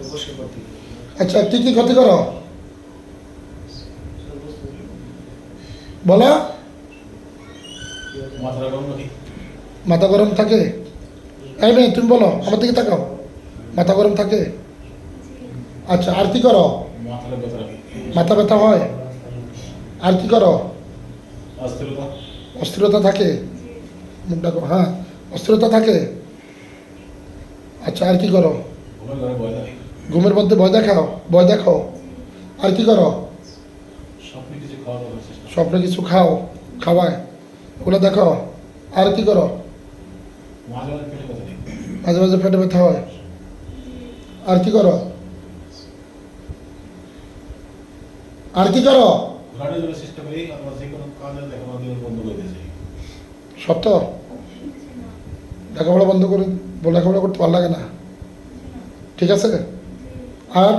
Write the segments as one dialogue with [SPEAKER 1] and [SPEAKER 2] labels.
[SPEAKER 1] অবশ্যই
[SPEAKER 2] আচ্ছা কি কি ক্ষতি করো? বলো। মাথা গরম থাকে? এই মেয়ে তুমি বলো আমার দিকে তাকাও। মাথা গরম থাকে? আচ্ছা আর কি করো? মাথা ব্যথা হয়? আর কি করো?
[SPEAKER 3] অস্থিরতা।
[SPEAKER 2] থাকে? হ্যাঁ অস্থিরতা থাকে? আচ্ছা আর কি করো?
[SPEAKER 3] ঘুমের
[SPEAKER 2] মধ্যে ভয় দেখাও ভয় দেখাও। আর কি করো?
[SPEAKER 3] স্বপ্নে কিছু
[SPEAKER 2] খাও খাওয়ায়। ওগুলো দেখো আর কি করো?
[SPEAKER 3] মাঝে মাঝে পেটে ব্যথা
[SPEAKER 2] হয়। আর কি করো? আর কি করো?
[SPEAKER 3] দিয়েছি।
[SPEAKER 2] সত্য? লেখাপড়া বন্ধ করে লেখাপড়া করতে ভালো লাগে না। ঠিক আছে? আর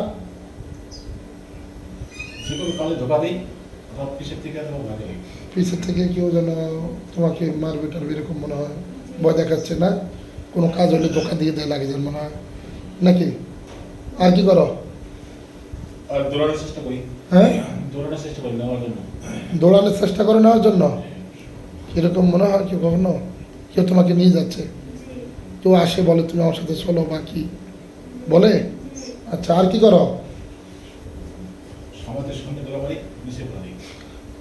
[SPEAKER 2] পিছের থেকে কেউ যেন তোমাকে মারবে টারবে এরকম মনে হয়। ভয় দেখাচ্ছে না? কোনো কাজ হলে ধোকা দিয়ে দেয় লাগে যেন মনে হয়। নাকি? আর কি করো?
[SPEAKER 3] দৌড়ানোর চেষ্টা করি।
[SPEAKER 2] হ্যাঁ?
[SPEAKER 3] দৌড়ানোর চেষ্টা করি নেওয়ার জন্য।
[SPEAKER 2] দৌড়ানোর চেষ্টা করে নেওয়ার জন্য? এরকম মনে হয় কেউ কখনো? কেউ তোমাকে নিয়ে যাচ্ছে। কেউ আসে বলে তুমি আমার সাথে চলো বা কি? বলে? আচ্ছা আর কি করো?
[SPEAKER 3] সমাজের সঙ্গে দোলা নিচে ফেলা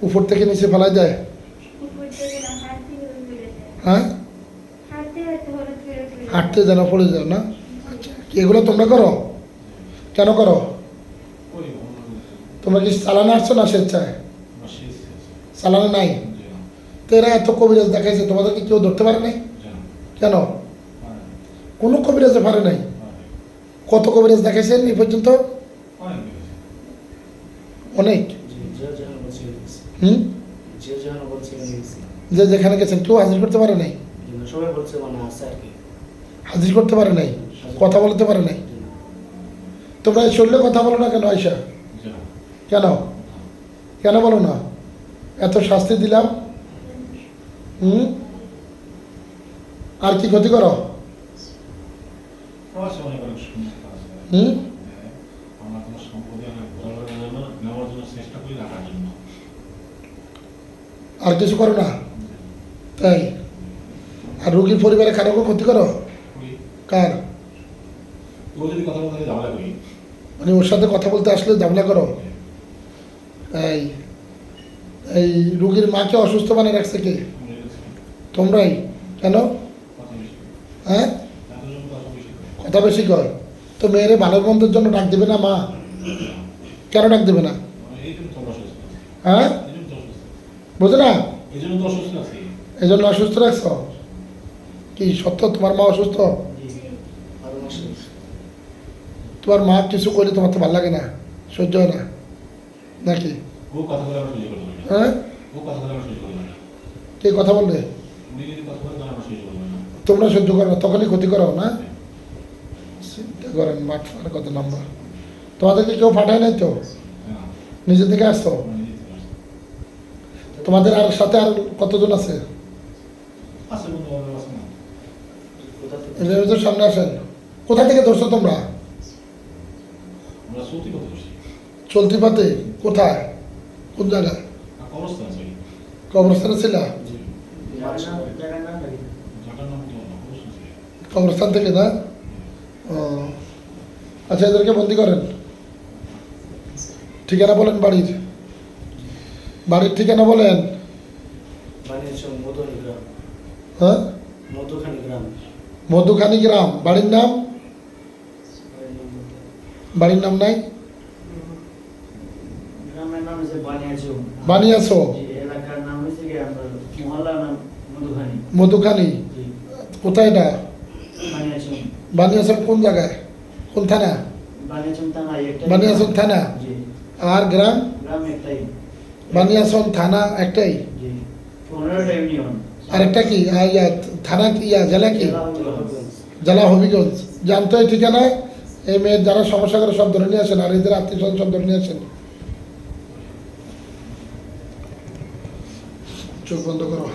[SPEAKER 2] উপর থেকে নিচে ফেলাই দেয়?
[SPEAKER 4] যায়
[SPEAKER 2] হ্যাঁ?
[SPEAKER 4] হাঁটতে পড়ে যায়।
[SPEAKER 2] যেন পড়ে যাও না? আচ্ছা এগুলো তোমরা করো? কেন করো? তোমরা কি চালানে আসছো না স্বেচ্ছায়? চালানে নাই? তো এরা এত কবিরাজ দেখাইছে তোমাদেরকে কেউ ধরতে পারে নাই? কেন? কোনো কবিরাজে পারে নাই? কত কভারেজ দেখাইছেন এই পর্যন্ত? অনেক। হুম?
[SPEAKER 1] যে
[SPEAKER 2] যেখানে গেছেন, কেউ হাজির করতে পারে নাই? হাজির করতে পারে নাই? কথা বলতে পারে নাই? তোমরা শরীরে কথা বলো না কেন আয়সা কেন? কেন বলো না? এত শাস্তি দিলাম। হুম? আর কি ক্ষতি করো হুম
[SPEAKER 3] আমরা কোনো সম্পত্তি আমরা ঘোরাঘুরি জন্য নেওয়ার জন্য চেষ্টা করি রাখার জন্য
[SPEAKER 2] আর কিছু করো না? তাই? আর রুগীর পরিবারে কারও ক্ষতি করো?
[SPEAKER 3] কার?
[SPEAKER 2] মানে ওর সাথে কথা বলতে আসলে ঝামেলা করো? তাই? এই রুগীর মাকে অসুস্থ বানিয়ে রাখছে কে? তোমরাই? কেন? হ্যাঁ
[SPEAKER 3] তাদের জন্য কথা বেশি করি।
[SPEAKER 2] কথা বেশি কর তো মেয়েরে ভালো মন্দের জন্য ডাক দেবে না মা? কেন ডাক দেবে না। হ্যাঁ? বুঝো না?
[SPEAKER 3] এই জন্য অসুস্থ
[SPEAKER 2] রাখছ? কি সত্য? তোমার মা অসুস্থ? তোমার মা কিছু করলে তোমার তো ভালো লাগে না, সহ্য হয় না, নাকি? হ্যাঁ? কে কথা বললে তোমরা সহ্য করো, তখনই ক্ষতি করো না? করেন মাঠ আর কত নাম্বার? তোমাদেরকে কেউ পাঠায় নাই তো? নিজে থেকে
[SPEAKER 3] আসছি।
[SPEAKER 2] তোমাদের আর সাথে আর কতজন আছে? সামনে আসেন। কোথা থেকে ধরছো তোমরা? চলতি পাতে কোথায়? কোন জায়গায়?
[SPEAKER 3] কবরস্থান
[SPEAKER 2] ছিল?
[SPEAKER 3] কবরস্থান
[SPEAKER 2] থেকে না? আচ্ছা এদেরকে বন্দি করেন। ঠিকানা বলেন বাড়ির। বাড়ির ঠিকানা বলেন।
[SPEAKER 1] মধুখানি গ্রাম।
[SPEAKER 2] হ্যাঁ?
[SPEAKER 1] মধুখানি গ্রাম।
[SPEAKER 2] বাড়ির নাম?
[SPEAKER 1] বাড়ির নাম
[SPEAKER 2] নাই? বানিয়াছো
[SPEAKER 5] মধুখানি।
[SPEAKER 2] কোথায় এটা? বানিয়াছো কোন জায়গায়? কোন থানা
[SPEAKER 5] বানিয়াচুম থানা
[SPEAKER 2] আর গ্রাম
[SPEAKER 5] গ্রাম একটাই
[SPEAKER 2] বানিয়াচং থানা একটাই
[SPEAKER 5] জি
[SPEAKER 2] আর একটা কি আর থানা কি জেলা কি
[SPEAKER 5] জেলা
[SPEAKER 2] হবিগঞ্জ জানতো এই ঠিকানায় এই মেয়ের যারা সমস্যা করে সব ধরে নিয়ে আসেন আর এদের আত্মীয় স্বজন সব ধরে নিয়ে আসেন চোখ বন্ধ করো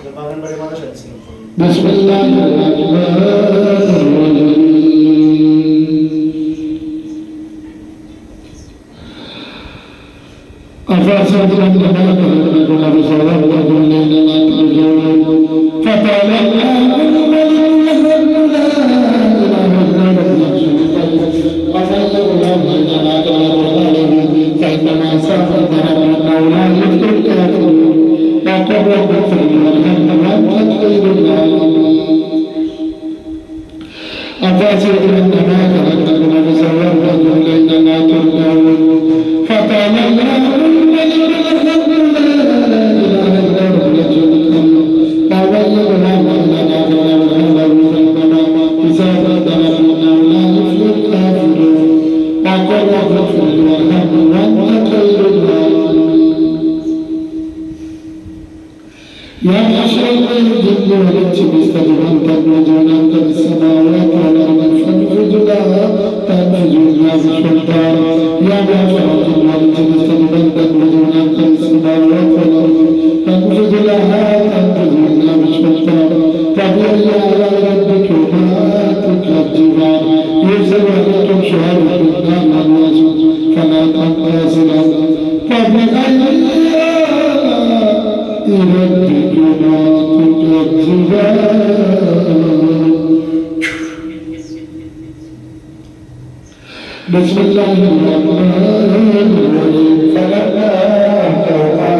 [SPEAKER 2] بسم الله الرحمن الرحيم فلما توقع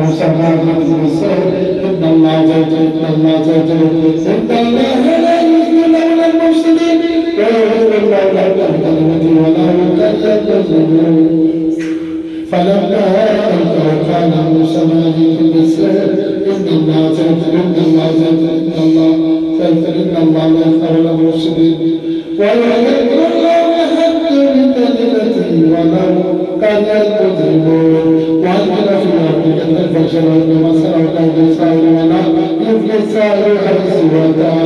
[SPEAKER 2] موسى ماجد بالسر ان الله زوج ان الله زوج ان الله لا يحيي لولا المفسدين ويغفر الله له الكلمة ولا يكلم فلما ألقوا قال موسى ماجد بالسر ان الله زوج ان الله زوج ان الله زوج ان الله لا يغفر له المفسدين ويغفر وكان المجرمون وأنزل في ربك الفجر والمسر والأرض والسائل والنار يفلي السائل والحرس والدار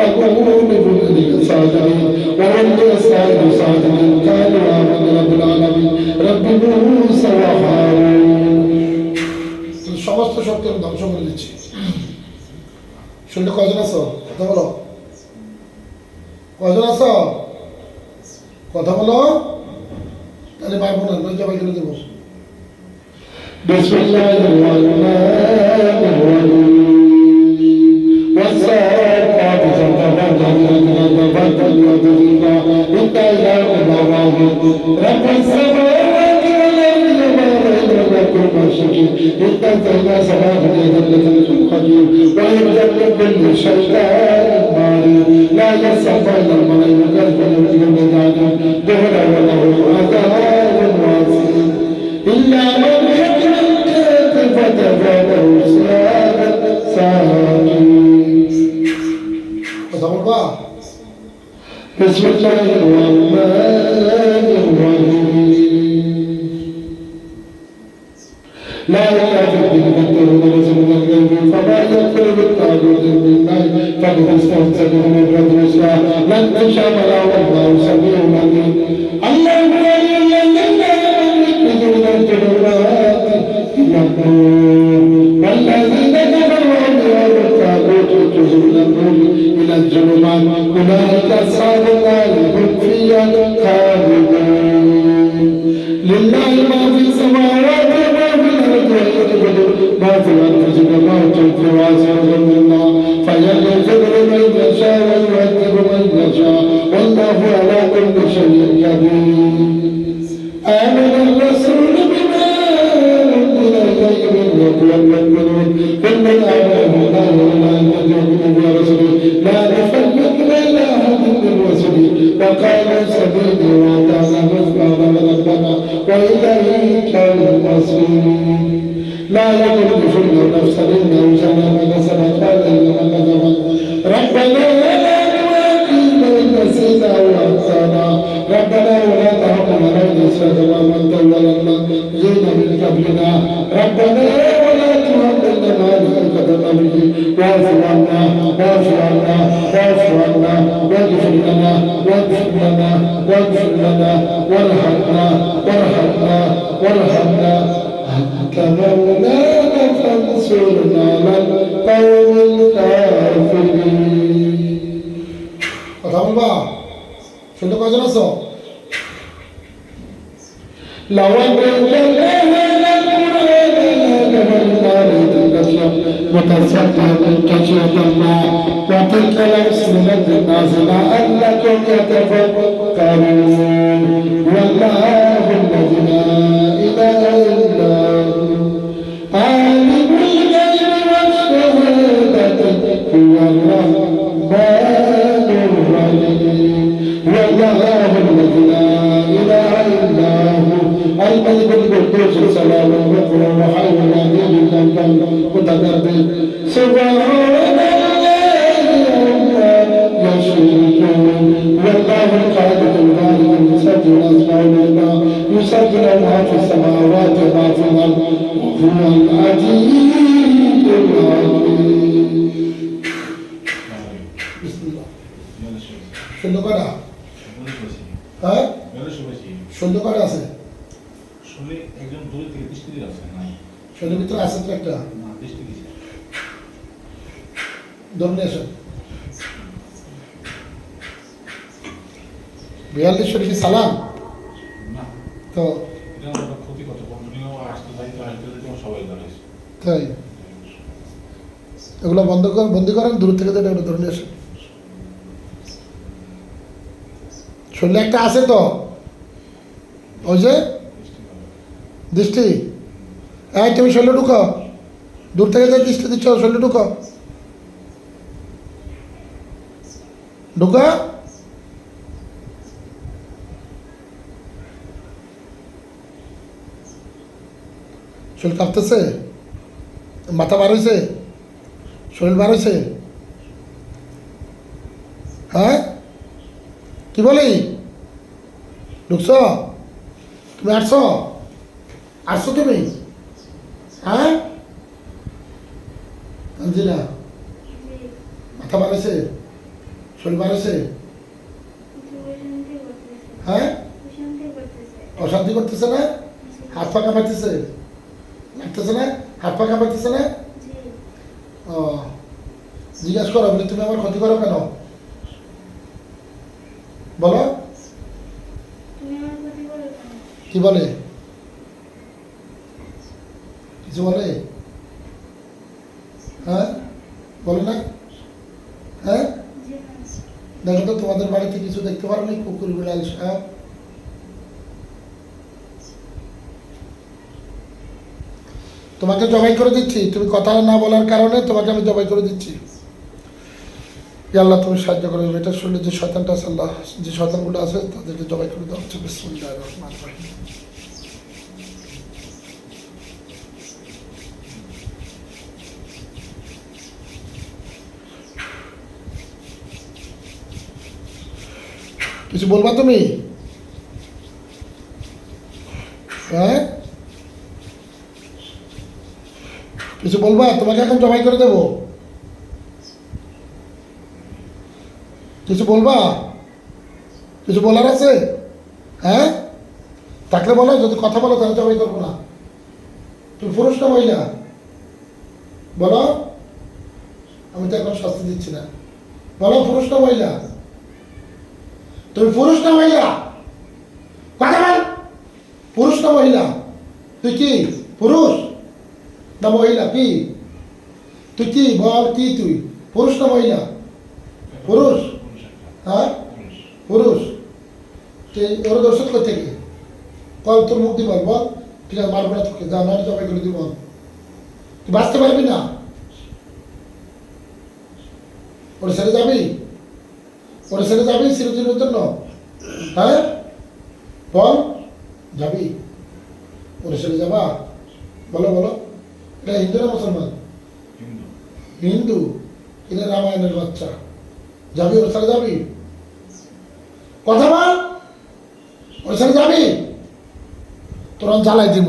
[SPEAKER 2] الأولون فكونوا بفضلك صادقين ورب السائل صادقين كانوا آمن رب العالمين رب موسى وهارون সমস্ত শক্তি আমি ধ্বংস করে দিচ্ছি শুনলে কজন আছো কথা বলো কজন আছো কথা বলো তাহলে পারবো না নয় জবাই করে দেবো بسم الله الرحمن الرحيم والسابقات إنزلنا سماه لذلة القدير ويبدأ كل شيطان ماري لا يسعف إلا المرء كالفن إلى بدانا دهر وله عذاب واسع إلا من يتركت فتبعه سلاما ساكن بسم الله الرحمن الرحيم لا يكافئ بالمكر ورسول الله فما يكفر بالطاغوت بالله فقد استهزأ من الرسول لن تشامل والله سميع عليم الله ولي الذين يؤمنون الجنات يقول والذين كفروا بهذا الطاغوت يخرجون من الظلمات اولئك اصحاب النار هم فيها عنا واعف عنا عنا واغفر لنا واغفر لنا واغفر لنا وارحمنا وارحمنا خشية الله وتلك الأمثلة الناس لعلكم يتفكرون
[SPEAKER 3] Thank you. আসতে যাইতে আমার সবাই দাঁড়াইছে
[SPEAKER 2] তাই। এগুলো বন্ধ করেন বন্দি করেন দূর থেকে যেটা ওটা ধরে নিয়ে আসেন। শরীরে একটা আছে তো? ওই যে?
[SPEAKER 3] দৃষ্টি।
[SPEAKER 2] হ্যাঁ তুমি শরীরে ঢুকো। দূর থেকে যে দৃষ্টি দিচ্ছ শরীরে ঢুকো। ঢুকো শরীর কাঁপতেছে? মাথা বার হয়েছে? শরীর বার হয়েছে? হ্যাঁ? কি বলি? ঢুকছ? তুমি আসছো আসছো তুমি? হ্যাঁ?
[SPEAKER 4] জি
[SPEAKER 2] মাথা বাড়াইছে শরীর
[SPEAKER 4] কিছু অশান্তি
[SPEAKER 2] হ্যাঁ?
[SPEAKER 4] অশান্তি করতেছে
[SPEAKER 2] না? হাত পা কাঁপাইতেছে? লাগতেছে না? হাত পা কাঁপাইতেছে না? ও, জিজ্ঞাসা করো, বলে তুমি আমার ক্ষতি করো কেন? বলো। কি বলে? কিছু বলে? হ্যাঁ? বলে না। দেখো তো, তোমাদের বাড়িতে কিছু দেখতে পারো নি কুকুর বিড়াল তোমাকে জবাই করে দিচ্ছি। তুমি কথা না বলার কারণে তোমাকে আমি জবাই করে দিচ্ছি। আল্লাহ, তুমি সাহায্য করো। এটা শুনলে যে শয়তানটা আছে, আল্লাহ, যে শয়তানগুলো আছে, তাদেরকে জবাই করে দেওয়া হচ্ছে বিসমুল্লাহির রহমানির কিছু বলবা তুমি? হ্যাঁ? কিছু বলবা? তোমাকে এখন জমাই করে দেবো। কিছু বলবা? কিছু বলার আছে? হ্যাঁ? থাকলে বলো, যদি কথা বলো তাহলে জমাই করব না। তুমি পুরুষ না মহিলা? বলো। আমি তো এখন শাস্তি দিচ্ছি না। বলো, পুরুষ না মহিলা? তুমি পুরুষ না মহিলা? কথা বল। পুরুষ না মহিলা? তুই কি? পুরুষ না মহিলা? কি? তুই কি? বল, কি তুই? পুরুষ না মহিলা? পুরুষ? হ্যাঁ? পুরুষ। তুই ওর দর্শক থেকে? বল তোর মুখ দিয়ে বল ঠিক আছে, মারবো না তোকে। যা নাড়ি জবাই করে দিব তুই বাঁচতে পারবি না? ওরে ছেড়ে যাবি? ওরে ছেড়ে যাবি চিরদিনের জন্য হ্যাঁ? বল যাবি? ওরে ছেড়ে যাবা? বলো বলো। এটা হিন্দু না মুসলমান?
[SPEAKER 3] হিন্দু।
[SPEAKER 2] এটা রামায়ণের বাচ্চা। যাবি ওর সাথে যাবি? কথা বল। ওর সাথে যাবি? তোর জ্বালাই দিব।